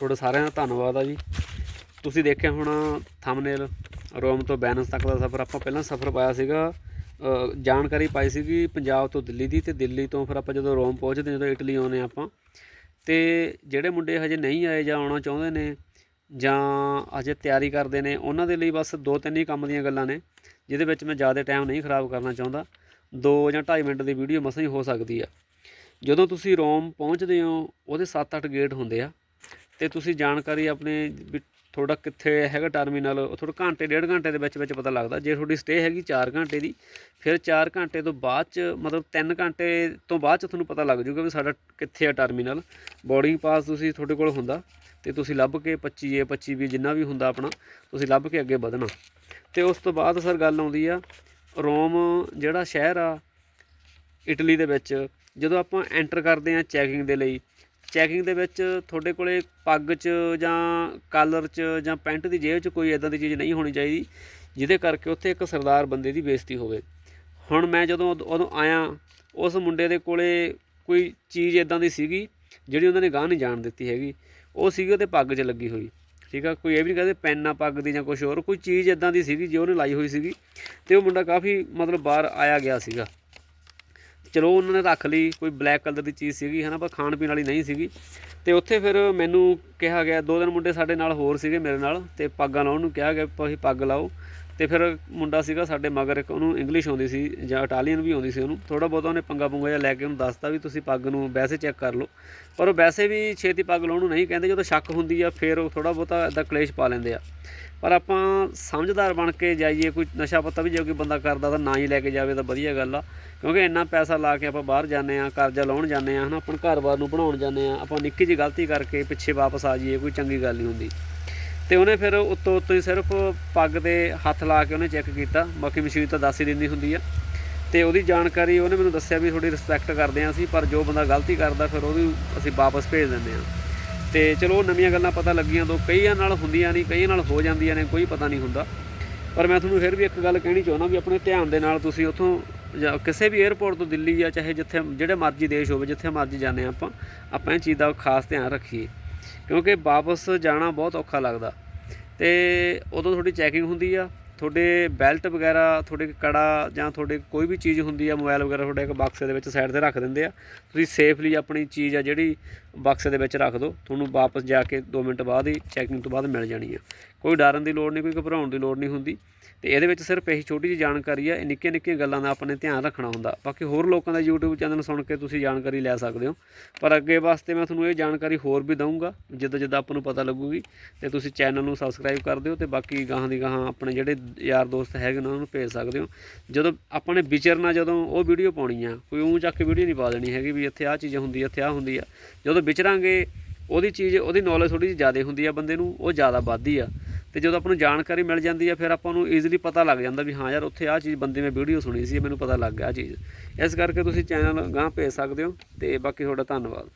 ਤੁਹਾਡਾ ਸਾਰਿਆਂ ਦਾ ਧੰਨਵਾਦ ਆ ਜੀ। ਤੁਸੀਂ ਦੇਖਿਆ ਹੋਣਾ ਥੰਬਨੇਲ ਰੋਮ ਤੋਂ ਬੈਨਸ ਤੱਕ ਦਾ ਸਫ਼ਰ। ਆਪਾਂ ਪਹਿਲਾਂ ਸਫ਼ਰ ਪਾਇਆ ਸੀਗਾ ਜਾਣਕਾਰੀ ਪਾਈ ਸੀਗੀ ਪੰਜਾਬ ਤੋਂ ਦਿੱਲੀ ਦੀ ਤੇ ਦਿੱਲੀ ਤੋਂ ਫਿਰ ਆਪਾਂ ਜਦੋਂ ਰੋਮ ਪਹੁੰਚਦੇ ਜਦੋਂ ਇਟਲੀ ਆਉਂਦੇ ਆਪਾਂ, ਤੇ ਜਿਹੜੇ ਮੁੰਡੇ ਹਜੇ ਨਹੀਂ ਆਏ ਜਾਂ ਆਉਣਾ ਚਾਹੁੰਦੇ ਨੇ ਜਾਂ ਅਜੇ ਤਿਆਰੀ ਕਰਦੇ ਨੇ, ਉਹਨਾਂ ਦੇ ਲਈ ਬਸ ਦੋ ਤਿੰਨ ਹੀ ਕੰਮ ਦੀਆਂ ਗੱਲਾਂ ਨੇ, ਜਿਹਦੇ ਵਿੱਚ ਮੈਂ ਜ਼ਿਆਦਾ ਟਾਈਮ ਨਹੀਂ ਖਰਾਬ ਕਰਨਾ ਚਾਹੁੰਦਾ। ਦੋ ਜਾਂ 2.5 ਮਿੰਟ ਦੀ ਵੀਡੀਓ ਮਸਾਂ ਹੀ ਹੋ ਸਕਦੀ ਆ। ਜਦੋਂ ਤੁਸੀਂ ਰੋਮ ਪਹੁੰਚਦੇ ਹੋ, ਉਹਦੇ 7-8 ਗੇਟ ਹੁੰਦੇ ਆ। ਤੇ ਤੁਸੀਂ ਜਾਣਕਾਰੀ ਆਪਣੇ ਵੀ ਤੁਹਾਡਾ ਕਿੱਥੇ ਹੈਗਾ ਟਰਮੀਨਲ ਉਹ ਤੁਹਾਡਾ ਘੰਟੇ, ਡੇਢ ਘੰਟੇ ਦੇ ਵਿੱਚ ਵਿੱਚ ਪਤਾ ਲੱਗਦਾ। ਜੇ ਤੁਹਾਡੀ ਸਟੇ ਹੈਗੀ 4 ਘੰਟੇ ਦੀ, ਫਿਰ 4 ਘੰਟੇ ਤੋਂ ਬਾਅਦ ਚ, ਮਤਲਬ 3 ਘੰਟੇ ਤੋਂ ਬਾਅਦ ਚ ਤੁਹਾਨੂੰ ਪਤਾ ਲੱਗ ਜਾਊਗਾ ਵੀ ਸਾਡਾ ਕਿੱਥੇ ਆ ਟਰਮੀਨਲ ਬੋਰਡਿੰਗ ਪਾਸ ਤੁਸੀਂ ਤੁਹਾਡੇ ਕੋਲ ਹੁੰਦਾ ਤੇ ਤੁਸੀਂ ਲੱਭ ਕੇ 25 ਏ 25 ਵੀ ਜਿੰਨਾ ਵੀ ਹੁੰਦਾ ਆਪਣਾ, ਤੁਸੀਂ ਲੱਭ ਕੇ ਅੱਗੇ ਵਧਣਾ। ਤੇ ਉਸ ਤੋਂ ਬਾਅਦ ਸਰ ਗੱਲ ਆਉਂਦੀ ਆ, ਰੋਮ ਜਿਹੜਾ ਸ਼ਹਿਰ ਆ, ਇਟਲੀ ਦੇ ਵਿੱਚ, ਜਦੋਂ ਆਪਾਂ ਐਂਟਰ ਕਰਦੇ ਆ ਚੈਕਿੰਗ ਦੇ ਲਈ ਚੈਕਿੰਗ ਦੇ ਵਿੱਚ ਤੁਹਾਡੇ ਕੋਲੇ ਪੱਗ 'ਚ ਜਾਂ ਕਾਲਰ 'ਚ ਜਾਂ ਪੈਂਟ ਦੀ ਜੇਬ 'ਚ ਕੋਈ ਇੱਦਾਂ ਦੀ ਚੀਜ਼ ਨਹੀਂ ਹੋਣੀ ਚਾਹੀਦੀ, ਜਿਹਦੇ ਕਰਕੇ ਉੱਥੇ ਇੱਕ ਸਰਦਾਰ ਬੰਦੇ ਦੀ ਬੇਇੱਜ਼ਤੀ ਹੋਵੇ। ਹੁਣ ਮੈਂ ਜਦੋਂ ਉਦ- ਉਦੋਂ ਆਇਆ, ਉਸ ਮੁੰਡੇ ਦੇ ਕੋਲੇ ਕੋਈ ਚੀਜ਼ ਇਦਾਂ ਦੀ ਸੀਗੀ, ਜਿਹੜੀ ਉਹਨਾਂ ਨੇ ਗਾਹ ਨਹੀਂ ਜਾਣ ਦਿੱਤੀ ਹੈਗੀ। ਉਹ ਸੀਗੀ ਉਹਦੇ ਪੱਗ 'ਚ ਲੱਗੀ ਹੋਈ, ਠੀਕ ਆ? ਕੋਈ ਇਹ ਵੀ ਨਹੀਂ ਕਹਿੰਦੇ ਪੈਨ ਪੱਗ ਦੀ ਜਾਂ ਕੁਝ ਹੋਰ, ਕੋਈ ਚੀਜ਼ ਇਦਾਂ ਦੀ ਸੀਗੀ, ਜੋ ਉਹਨੇ ਲਾਈ ਹੋਈ ਸੀਗੀ, ਤੇ ਉਹ ਮੁੰਡਾ ਕਾਫੀ ਮਤਲਬ ਬਾਹਰ ਆਇਆ ਗਿਆ ਸੀਗਾ। ਚਲੋ ਉਹਨਾਂ ਨੇ ਰੱਖ ਲਈ, ਕੋਈ ਬਲੈਕ ਕਲਰ ਦੀ ਚੀਜ਼ ਸੀਗੀ, ਹਨਾ, ਪਰ ਖਾਣ ਪੀਣ ਵਾਲੀ ਨਹੀਂ ਸੀਗੀ। ਤੇ ਉੱਥੇ ਫਿਰ ਮੈਨੂੰ ਕਿਹਾ ਗਿਆ, ਦੋ ਦਿਨ ਮੁੰਡੇ ਸਾਡੇ ਨਾਲ ਹੋਰ ਸੀਗੇ ਮੇਰੇ ਨਾਲ, ਤੇ ਪੱਗਾਂ ਲਾਉਣ ਨੂੰ ਕਿਹਾ ਗਿਆ, ਵੀ ਤੁਸੀਂ ਪੱਗ ਲਾਓ। ਤੇ ਫਿਰ ਮੁੰਡਾ ਸੀਗਾ ਸਾਡੇ ਮਗਰ, ਇੱਕ ਉਹਨੂੰ ਇੰਗਲਿਸ਼ ਆਉਂਦੀ ਸੀ ਜਾਂ ਇਟਾਲੀਅਨ ਵੀ ਆਉਂਦੀ ਸੀ ਉਹਨੂੰ ਥੋੜਾ ਬਹੁਤਾ ਉਹਨੇ ਪੰਗਾ ਪੁੰਗਾ ਜਿਹਾ ਲੈ ਕੇ ਉਹਨੂੰ ਦੱਸਤਾ ਵੀ ਤੁਸੀਂ ਪੱਗ ਨੂੰ ਵੈਸੇ ਚੈੱਕ ਕਰ ਲਓ। ਪਰ ਉਹ ਵੈਸੇ ਵੀ ਛੇਤੀ ਪੱਗ ਲਾਉਣ ਨੂੰ ਨਹੀਂ ਕਹਿੰਦੇ, ਜਦੋਂ ਸ਼ੱਕ ਹੁੰਦੀ ਆ ਫਿਰ ਉਹ ਥੋੜਾ ਬਹੁਤਾ ਇਦਾਂ ਕਲੇਸ਼ ਪਾ ਲੈਂਦੇ ਆ। ਪਰ ਆਪਾਂ ਸਮਝਦਾਰ ਬਣ ਕੇ ਜਾਈਏ, ਕੋਈ ਨਸ਼ਾ ਪੱਤਾ ਵੀ ਜੇ ਕੋਈ ਬੰਦਾ ਕਰਦਾ ਤਾਂ ਨਾ ਹੀ ਲੈ ਕੇ ਜਾਵੇ ਤਾਂ ਵਧੀਆ ਗੱਲ ਆ। ਕਿਉਂਕਿ ਇੰਨਾ ਪੈਸਾ ਲਾ ਕੇ ਆਪਾਂ ਬਾਹਰ ਜਾਂਦੇ ਆ, ਕਰਜ਼ਾ ਲਾਉਣ ਜਾਂਦੇ ਆ, ਹਨਾ, ਆਪਣਾ ਘਰ-ਬਾਰ ਨੂੰ ਬਣਾਉਣ ਜਾਂਦੇ ਆ, ਆਪਾਂ ਨਿੱਕੀ ਜਿਹੀ ਗਲਤੀ ਕਰਕੇ ਪਿੱਛੇ ਵਾਪਸ ਆ ਜਾਈਏ, ਕੋਈ ਚੰਗੀ ਗੱਲ ਨਹੀਂ ਹੁੰਦੀ। ਤੇ ਉਹਨੇ ਫਿਰ ਉੱਤੋਂ ਉੱਤੋਂ ਹੀ ਸਿਰਫ ਪੱਗ ਤੇ ਹੱਥ ਲਾ ਕੇ ਉਹਨੇ ਚੈੱਕ ਕੀਤਾ। ਬਾਕੀ ਮਸ਼ੀਨ ਤਾਂ ਦੱਸ ਹੀ ਦਿੰਦੀ ਹੁੰਦੀ ਆ। ਤੇ ਉਹਦੀ ਜਾਣਕਾਰੀ ਉਹਨੇ ਮੈਨੂੰ ਦੱਸਿਆ ਵੀ ਥੋੜੀ ਰਿਸਪੈਕਟ ਕਰਦੇ ਆ ਅਸੀਂ, ਪਰ ਜੋ ਬੰਦਾ ਗਲਤੀ ਕਰਦਾ ਫਿਰ ਉਹਨੂੰ ਅਸੀਂ ਵਾਪਸ ਭੇਜ ਦਿੰਦੇ ਆ। ਤੇ ਚਲੋ ਉਹ ਨਵੀਆਂ ਗੱਲਾਂ ਪਤਾ ਲੱਗੀਆਂ ਤੋਂ ਕਈਆਂ ਨਾਲ ਹੁੰਦੀਆਂ ਨਹੀਂ, ਕਈਆਂ ਨਾਲ ਹੋ ਜਾਂਦੀਆਂ ਨੇ, ਕੋਈ ਪਤਾ ਨਹੀਂ ਹੁੰਦਾ। ਪਰ ਮੈਂ ਤੁਹਾਨੂੰ ਫਿਰ ਵੀ ਇੱਕ ਗੱਲ ਕਹਿਣੀ ਚਾਹੁੰਦਾ ਵੀ ਆਪਣੇ ਧਿਆਨ ਦੇ ਨਾਲ ਤੁਸੀਂ ਉੱਥੋਂ ਜਾਂ ਕਿਸੇ ਵੀ 에ਅਰਪੋਰਟ ਤੋਂ ਦਿੱਲੀ ਜਾਂ ਚਾਹੇ ਜਿੱਥੇ, ਜਿਹੜੇ ਮਰਜ਼ੀ ਦੇਸ਼ ਹੋਵੇ, ਜਿੱਥੇ ਮਰਜ਼ੀ ਜਾਂਦੇ ਹਾਂ ਆਪਾਂ ਆਪਾਂ ਇਹ ਚੀਜ਼ ਦਾ ਖਾਸ ਧਿਆਨ ਰੱਖੀਏ। ਕਿਉਂਕਿ ਵਾਪਸ ਜਾਣਾ ਬਹੁਤ ਔਖਾ ਲੱਗਦਾ। ਅਤੇ ਉਦੋਂ ਤੁਹਾਡੀ ਚੈਕਿੰਗ ਹੁੰਦੀ ਆ? ਤੁਹਾਡੇ ਬੈਲਟ ਵਗੈਰਾ, ਤੁਹਾਡੇ ਕੜਾ ਜਾਂ ਤੁਹਾਡੇ ਕੋਈ ਵੀ ਚੀਜ਼ ਹੁੰਦੀ ਆ, ਮੋਬਾਈਲ ਵਗੈਰਾ ਤੁਹਾਡੇ ਇੱਕ ਬਕਸੇ ਦੇ ਵਿੱਚ ਸਾਈਡ ਤੇ ਰੱਖ ਦਿੰਦੇ ਆ। ਤੁਸੀਂ ਸੇਫਲੀ ਆਪਣੀ ਚੀਜ਼ ਆ ਜਿਹੜੀ ਬਕਸੇ ਦੇ ਵਿੱਚ ਰੱਖ ਦਿਓ। ਤੁਹਾਨੂੰ ਵਾਪਸ ਜਾ ਕੇ 2 ਮਿੰਟ ਬਾਅਦ ਹੀ ਚੈਕਿੰਗ ਤੋਂ ਬਾਅਦ ਮਿਲ ਜਾਣੀ ਆ। ਕੋਈ ਡਰਨ ਦੀ ਲੋੜ ਨਹੀਂ, ਕੋਈ ਘਬਰਾਉਣ ਦੀ ਲੋੜ ਨਹੀਂ ਹੁੰਦੀ। ਤੇ ਇਹਦੇ ਵਿੱਚ ਸਿਰਫ ਇਹੀ ਛੋਟੀ ਜਿਹੀ ਜਾਣਕਾਰੀ ਆ, ਇਹ ਨਿੱਕੀਆਂ ਨਿੱਕੀਆਂ ਗੱਲਾਂ ਦਾ ਆਪਣੇ ਧਿਆਨ ਰੱਖਣਾ ਹੁੰਦਾ। ਬਾਕੀ ਹੋਰ ਲੋਕਾਂ ਦਾ YouTube ਚੈਨਲ ਸੁਣ ਕੇ ਤੁਸੀਂ ਜਾਣਕਾਰੀ ਲੈ ਸਕਦੇ ਹੋ। ਪਰ ਅੱਗੇ ਵਾਸਤੇ ਮੈਂ ਤੁਹਾਨੂੰ ਇਹ ਜਾਣਕਾਰੀ ਹੋਰ ਵੀ ਦਊਂਗਾ, ਜਿੱਦਾਂ ਜਿੱਦਾਂ ਆਪਾਂ ਨੂੰ ਪਤਾ ਲੱਗੂਗੀ, ਤੇ ਤੁਸੀਂ ਚੈਨਲ ਨੂੰ ਸਬਸਕ੍ਰਾਈਬ ਕਰ ਦਿਓ ਤੇ ਬਾਕੀ ਗਾਹਾਂ ਦੀ ਗਾਹਾਂ ਆਪਣੇ ਜਿਹੜੇ ਯਾਰ ਦੋਸਤ ਹੈਗੇ ਨੇ, ਉਹਨਾਂ ਨੂੰ ਭੇਜ ਸਕਦੇ ਹੋ। ਜਦੋਂ ਆਪਾਂ ਨੇ ਵਿਚਰਨਾ, ਜਦੋਂ ਉਹ ਵੀਡੀਓ ਪਾਉਣੀ ਆ, ਕੋਈ ਉਂ ਚੱਕ ਕੇ ਵੀਡੀਓ ਨਹੀਂ ਪਾ ਦੇਣੀ ਹੈਗੀ ਵੀ ਇੱਥੇ ਆਹ ਚੀਜ਼ ਹੁੰਦੀ ਆ, ਇੱਥੇ ਆਹ ਹੁੰਦੀ ਆ। ਜਦੋਂ ਵਿਚਰਾਂਗੇ, ਉਹਦੀ ਚੀਜ਼, ਉਹਦੀ ਨੌਲੇਜ ਥੋੜੀ ਜਿਹੀ ਜ਼ਿਆਦਾ ਹੁੰਦੀ ਆ ਬੰਦੇ ਨੂੰ, ਉਹ ਜ਼ਿਆਦਾ ਵੱਧਦੀ ਆ। ਤੇ ਜਦੋਂ ਆਪਾਂ ਨੂੰ ਜਾਣਕਾਰੀ ਮਿਲ ਜਾਂਦੀ ਆ, ਫਿਰ ਆਪਾਂ ਨੂੰ ਈਜ਼ੀਲੀ ਪਤਾ ਲੱਗ ਜਾਂਦਾ ਵੀ ਹਾਂ ਯਾਰ, ਉੱਥੇ ਆਹ ਚੀਜ਼ ਬੰਦੇ ਮੈਂ ਵੀਡੀਓ ਸੁਣੀ ਸੀ, ਮੈਨੂੰ ਪਤਾ ਲੱਗ ਗਿਆ ਆਹ ਚੀਜ਼। ਇਸ ਕਰਕੇ ਤੁਸੀਂ ਚੈਨਲ ਗਾਂ ਭੇਜ ਸਕਦੇ ਹੋ, ਤੇ ਬਾਕੀ ਤੁਹਾਡਾ ਧੰਨਵਾਦ।